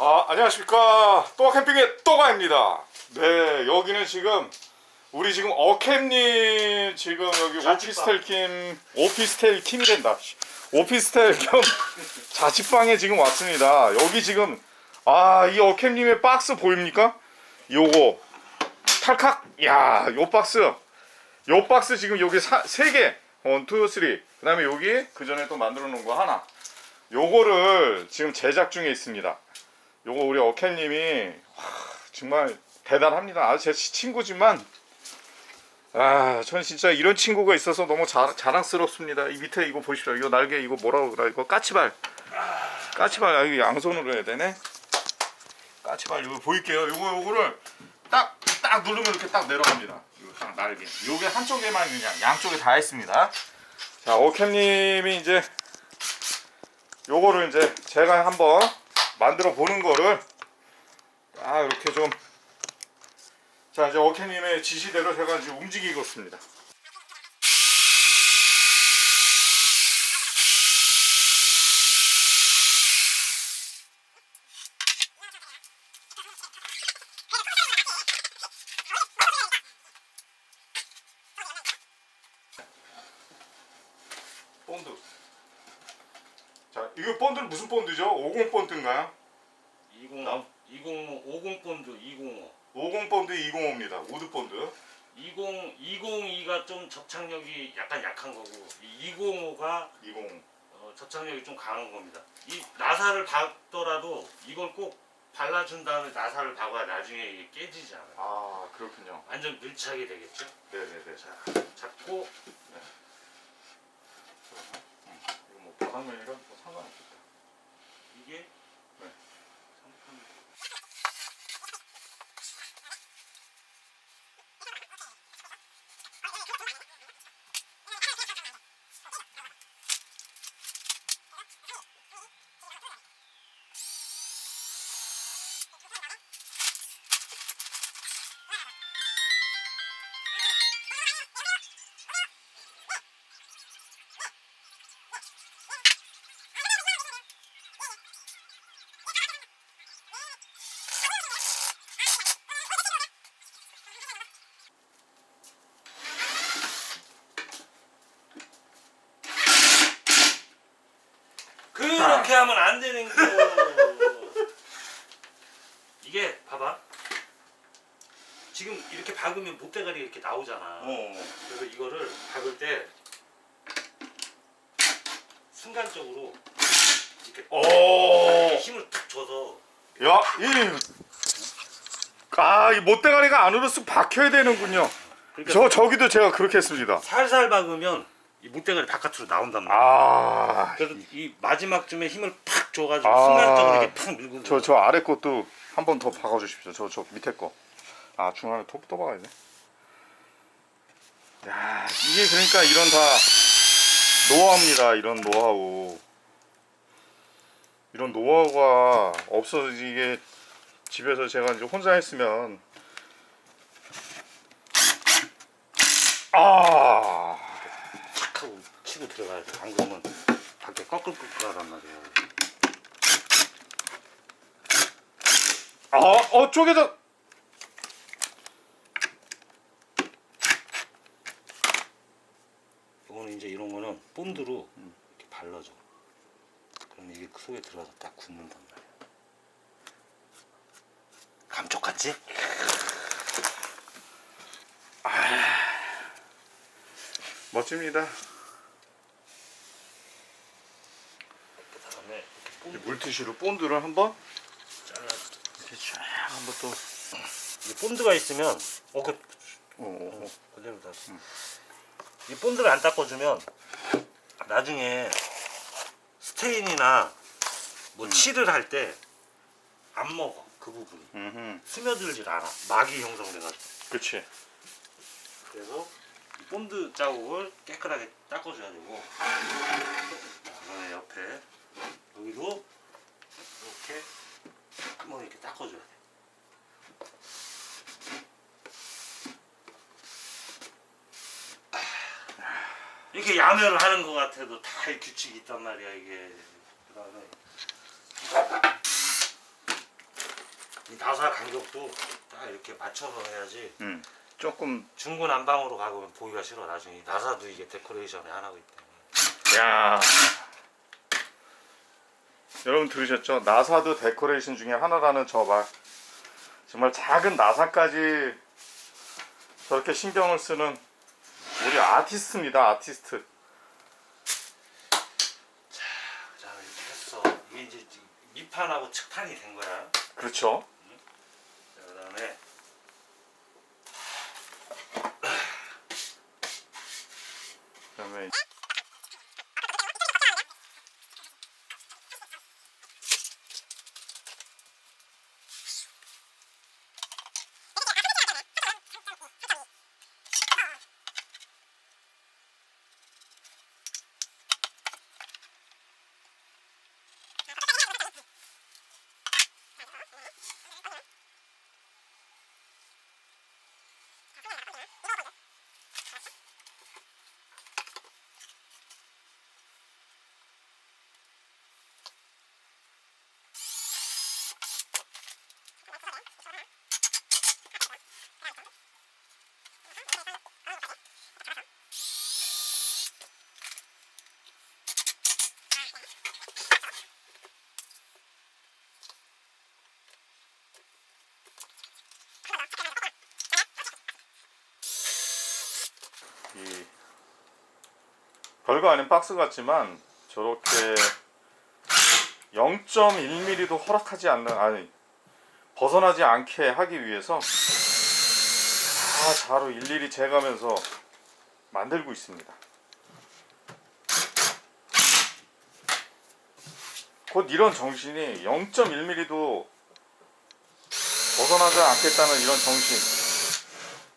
아, 안녕하십니까. 또가 캠핑의 또가입니다. 네, 여기는 지금 우리 지금 어캠님 지금 여기 오피스텔 김 오피스텔 킴이 된다. 씨. 오피스텔 겸 자취방에 지금 왔습니다. 여기 지금 아, 이 어캠님의 박스 보입니까? 요거 탈칵. 야, 요 박스. 요 박스 지금 여기 사, 세 개. 원, 투, 쓰리. 그다음에 여기 그 전에 또 만들어 놓은 거 하나. 요거를 지금 제작 중에 있습니다. 요거 우리 어캠님이 와, 정말 대단합니다. 아주 제 친구지만 아, 전 진짜 이런 친구가 있어서 너무 자, 자랑스럽습니다. 이 밑에 이거 보십시오. 이거 날개 이거 뭐라고 그래? 이거 까치발. 까치발. 아, 이거 양손으로 해야 되네. 까치발 이거 보일게요. 요거 요거를 딱 딱 누르면 이렇게 딱 내려갑니다. 이거 딱 날개. 요게 한쪽에만 그냥 양쪽에 다 있습니다. 자, 어캠님이 이제 요거를 이제 제가 한번 만들어 보는 거를 아 이렇게 좀 자, 이제 어케님의 지시대로 제가 이제 움직이겠습니다. 본드. 자, 이거 본드는 무슨 본드죠? 50 본드인가요? 20 남- 20 50 본드 205 50 본드 205입니다. 우드 본드. 20 202가 좀 접착력이 약간 약한 거고 이 205가 20. 어, 접착력이 좀 강한 겁니다. 이 나사를 박더라도 이걸 꼭 발라준 다음에 나사를 박아야 나중에 이게 깨지지 않아요. 아, 그렇군요. 완전 밀착이 되겠죠. 네네네. 자 잡고 바닥면이라 뭐 상관없겠다. 이게 네. 하면 안 되는 거. 이게 봐봐. 지금 이렇게 박으면 목대가리 이렇게 나오잖아. 어. 그래서 이거를 박을 때 순간적으로 이렇게 오. 힘을 탁 줘서 야, 이. 아, 이 못대가리가 안으로 쓱 박혀야 되는군요. 그러니까 저 저기도 제가 그렇게 했습니다. 살살 박으면 이 목대가리 바깥으로 나온단 말이야. 아, 그래서 이 마지막쯤에 힘을 팍 줘가지고 아. 순간적으로 이렇게 팍 밀고 저 저 아래 것도 한 번 더 박아 주십시오. 저 저 밑에 거. 아, 중간에 톱 또 박아야 돼. 야, 이게 그러니까 이런 다 노하우입니다. 이런 노하우. 이런 노하우가 없어 이게 집에서 제가 이제 혼자 했으면 아, 치고 들어가야 돼. 안 그러면 밖에 꺼끌꺼끌하단 말이야. 아, 어 쪼개져. 이거는 이제 이런 거는 본드로 이렇게 발라줘. 그럼 이게 그 속에 들어가서 딱 굳는단 말이야. 감쪽 같지? 멋집니다. 그 다음에 이 물티슈로 본드를 한번 잘라. 이렇게 쫙 한번 또. 이 본드가 있으면 어, 그 어, 어, 어. 그대로 다. 이 본드를 안 닦아주면 나중에 스테인이나 뭐 칠을 할 때 안 먹어 그 부분이 음, 스며들질 않아 막이 형성돼가지고 그렇지. 그래서 이 본드 자국을 깨끗하게 닦아줘야 되고 그다음에 옆에 여기도 이렇게 한번 이렇게 닦아줘야 돼. 이렇게 야매를 하는 것 같아도 다 규칙이 있단 말이야 이게 그 다음에 나사 간격도 딱 이렇게 맞춰서 해야지 음. 조금 중구난방으로 가면 보기가 싫어 나중에 나사도 이게 데코레이션의 하나이기 때문에 야. 여러분 들으셨죠? 나사도 데코레이션 중에 하나라는 저 말. 정말 작은 나사까지 저렇게 신경을 쓰는 우리 아티스트입니다. 아티스트. 자 이렇게 했어 이게 이제 밑판하고 측판이 된 거야 그렇죠. 자, 그다음에 그다음에 이 별거 아닌 박스 같지만 저렇게 0.1mm도 허락하지 않는 아니 벗어나지 않게 하기 위해서 다 자로 일일이 재가면서 만들고 있습니다. 곧 이런 정신이 0.1mm도 벗어나지 않겠다는 이런 정신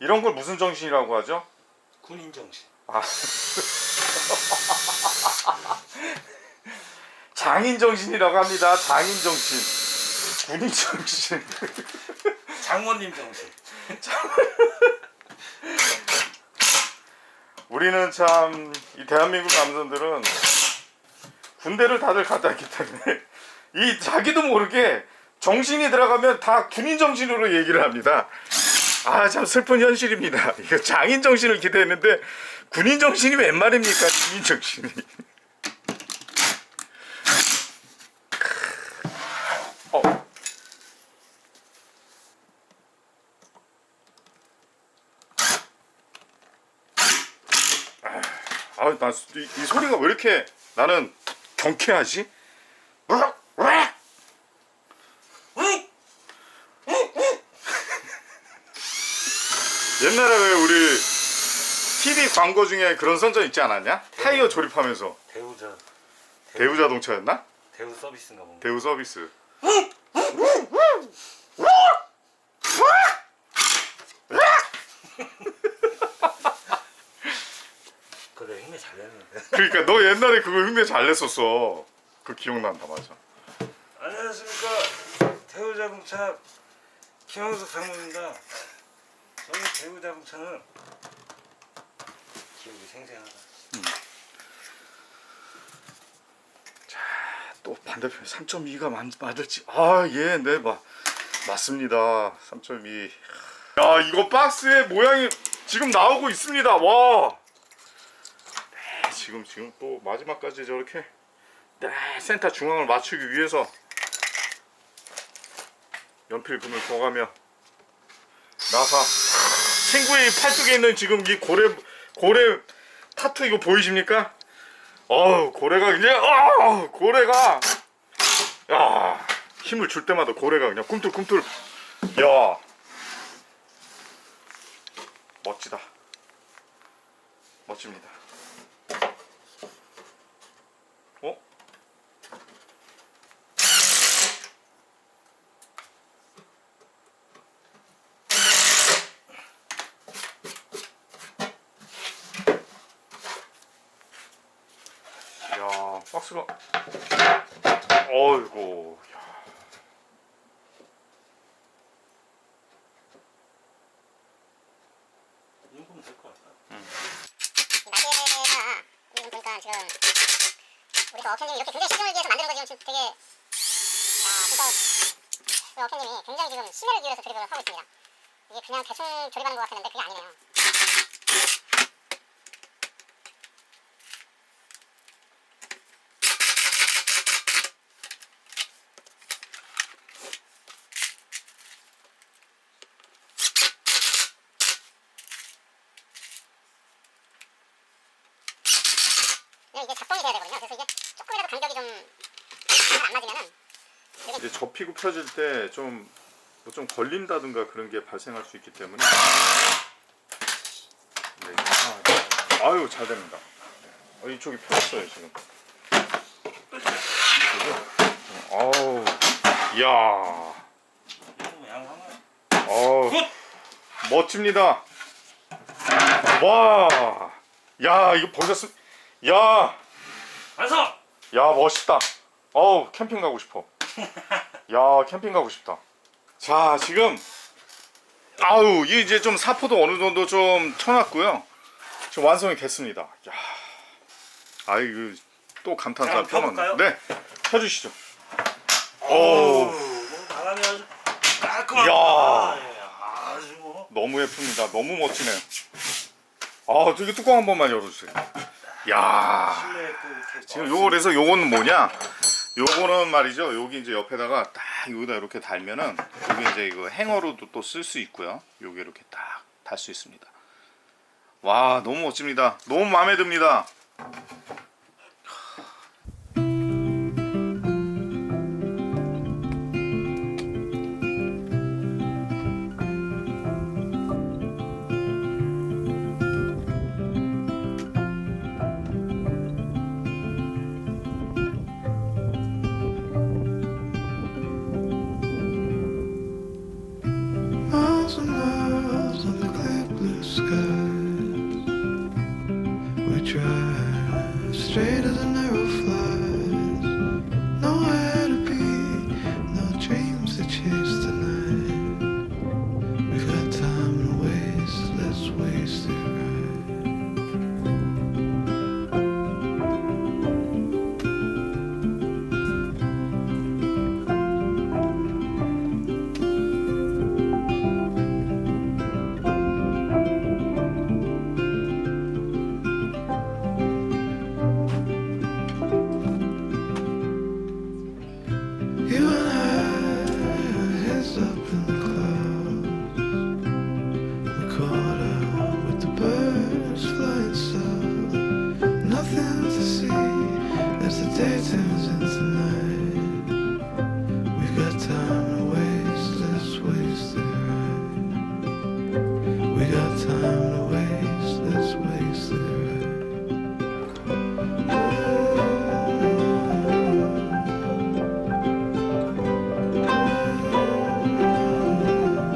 이런 걸 무슨 정신이라고 하죠? 군인 정신 아. 장인 정신이라고 합니다. 장인 정신. 군인 정신. 장모님 정신 우리는 참 이 대한민국 남성들은 군대를 다들 갔다 왔기 때문에 이 자기도 모르게 정신이 들어가면 다 군인 정신으로 얘기를 합니다. 아 참 슬픈 현실입니다. 이거 장인 정신을 기대했는데 군인 정신이 웬 말입니까? 군인 정신이. 아, 나 이, 이 소리가 왜 이렇게 나는 경쾌하지? 옛날에 왜 우리 TV 광고 중에 그런 선전 있지 않았냐? 타이어 조립하면서 대우자 대우 자동차였나? 대우 서비스인가 뭔가 대우 서비스. 힘이 잘 내는데 그러니까 너 옛날에 그거 흉내 잘 냈었어. 그 기억난다 맞아. 안녕하십니까. 대우 자동차 김영석 장모입니다. 저희 대우 자동차는 기억이 생생하다. 또 반대편 3.2가 맞을지. 아 예 네 마, 맞습니다. 3.2 야 이거 박스의 모양이 지금 나오고 있습니다. 와. 네, 지금 지금 또 마지막까지 저렇게 네, 센터 중앙을 맞추기 위해서 연필 금을 더가며 나사 친구의 팔뚝에 있는 지금 이 고래 고래 타투 이거 보이십니까? 어우 고래가 그냥 어 고래가. 야 힘을 줄 때마다 고래가 그냥 꿈틀꿈틀. 야 멋지다. 멋집니다 어? 야 박스가 어이구 야. 이 정도면 될 것 같다 낮에나 지금 보니까 지금 우리가 어캔님 이렇게 굉장히 신경을 기해서 만드는 거 지금 되게 야 진짜 그 어깨님이 굉장히 지금 심혈을 기울여서 드리블을 하고 있습니다. 이게 그냥 대충 조립하는 것 같았는데 그게 아니네요. 이게 작동이 돼야 되거든요. 그래서 이게 조금이라도 간격이 좀잘 안 맞으면은 이제 접히고 펴질 때 좀 뭐 좀 걸린다든가 그런 게 발생할 수 있기 때문에 네, 아, 아유 잘 됩니다. 어, 이쪽이 펴졌어요 지금. 어우, 이야, 이거 양 하나. 어우, 멋집니다. 와, 야 이거 보셨습? 야, 완성. 야 멋있다. 어우 캠핑 가고 싶어. 야 캠핑 가고 싶다. 자 지금 아우 이 이제 좀 사포도 어느 정도 좀 쳐놨고요. 지금 완성이 됐습니다. 야, 아이고 또 감탄사 자, 펴놨네. 펴볼까요? 네, 펴주시죠. 오, 오, 바람이 아주 깔끔하다. 이야. 예, 아주 뭐. 너무 예쁩니다. 너무 멋지네요. 아 저기 뚜껑 한 번만 열어주세요. 야. 실내에 또 이렇게 지금 요거 그래서 요거는 뭐냐? 요거는 말이죠. 여기 이제 옆에다가 딱 여기다 이렇게 달면은 여기 이제 이거 행어로도 또 쓸 수 있고요. 요게 이렇게 딱 달 수 있습니다. 와 너무 멋집니다. 너무 마음에 듭니다. Skies. We drive straight as